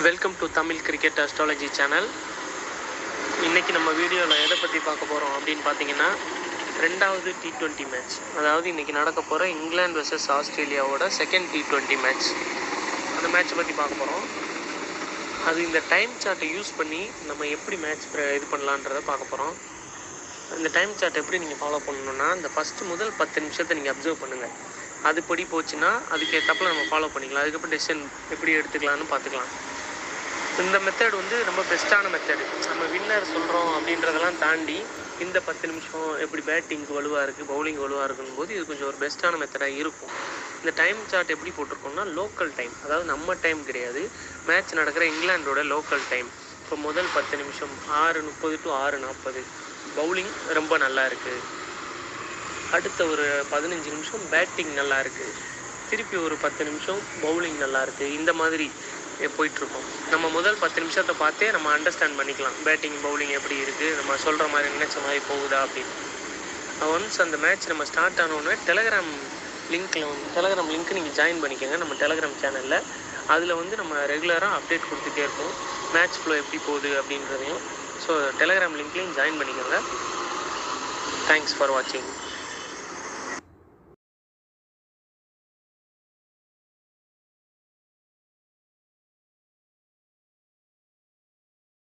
Welcome to Tamil cricket astrology channel இன்றைக்கி நம்ம வீடியோவில் எதை பற்றி பார்க்க போகிறோம் அப்படின்னு பார்த்தீங்கன்னா ரெண்டாவது டி ட்வெண்ட்டி மேட்ச் அதாவது இன்றைக்கி நடக்க போகிற இங்கிலாந்து vs ஆஸ்திரேலியாவோட செகண்ட் டி ட்வெண்ட்டி மேட்ச் அந்த மேட்ச்சை பற்றி பார்க்க போகிறோம் அது இந்த டைம் சார்ட்டை யூஸ் பண்ணி நம்ம எப்படி மேட்ச் இது பண்ணலான்றதை பார்க்க போகிறோம் இந்த டைம் சார்ட் எப்படி நீங்கள் ஃபாலோ பண்ணணும்னா இந்த ஃபஸ்ட்டு முதல் பத்து நிமிஷத்தை நீங்கள் அப்சர்வ் பண்ணுங்கள் அதுபடி போச்சுன்னா அதுக்கு ஏற்றப்பில் நம்ம ஃபாலோ பண்ணிக்கலாம். அதுக்கப்புறம் டெசிஷன் எப்படி எடுத்துக்கலாம்னு பார்த்துக்கலாம். இந்த மெத்தட் வந்து ரொம்ப பெஸ்ட்டான மெத்தடு நம்ம வின்னர் சொல்கிறோம் அப்படின்றதெல்லாம் தாண்டி இந்த பத்து நிமிஷம் எப்படி பேட்டிங்க்கு வலுவாக இருக்குது பவுலிங் வலுவாக இருக்குன்னு போது இது கொஞ்சம் ஒரு பெஸ்ட்டான மெத்தடாக இருக்கும். இந்த டைம் சார்ட் எப்படி போட்டிருக்கோம்னா லோக்கல் டைம் அதாவது நம்ம டைம் கிடையாது. மேட்ச் நடக்கிற இங்கிலாண்டோட லோக்கல் டைம் இப்போ முதல் பத்து நிமிஷம் ஆறு முப்பது டு ஆறு நாற்பது. பவுலிங் ரொம்ப நல்லா இருக்குது அடுத்த ஒரு பதினஞ்சு நிமிஷம் பேட்டிங் நல்லா இருக்குது திருப்பி ஒரு பத்து நிமிஷம் பவுலிங் நல்லா இருக்குது இந்த மாதிரி போயிட்டுருக்கோம். நம்ம முதல் பத்து நிமிஷத்தை பார்த்தே நம்ம அண்டர்ஸ்டாண்ட் பண்ணிக்கலாம். பேட்டிங் பவுலிங் எப்படி இருக்குது நம்ம சொல்கிற மாதிரி நினச்ச மாதிரி போகுதா அப்படின்னு. ஒன்ஸ் அந்த மேட்ச் நம்ம ஸ்டார்ட் ஆனோடனே டெலகிராம் லிங்க்கில் வந்து டெலகிராம் லிங்க் நீங்கள் ஜாயின் பண்ணிக்கோங்க. நம்ம டெலகிராம் சேனலில் அதில் வந்து நம்ம ரெகுலராக அப்டேட் கொடுத்துட்டே இருக்கோம் மேட்ச் ஃப்ளோ எப்படி போகுது அப்படின்றதையும். ஸோ டெலகிராம் லிங்க்லையும் ஜாயின் பண்ணிக்கோங்க. தேங்க்ஸ் ஃபார் வாட்சிங்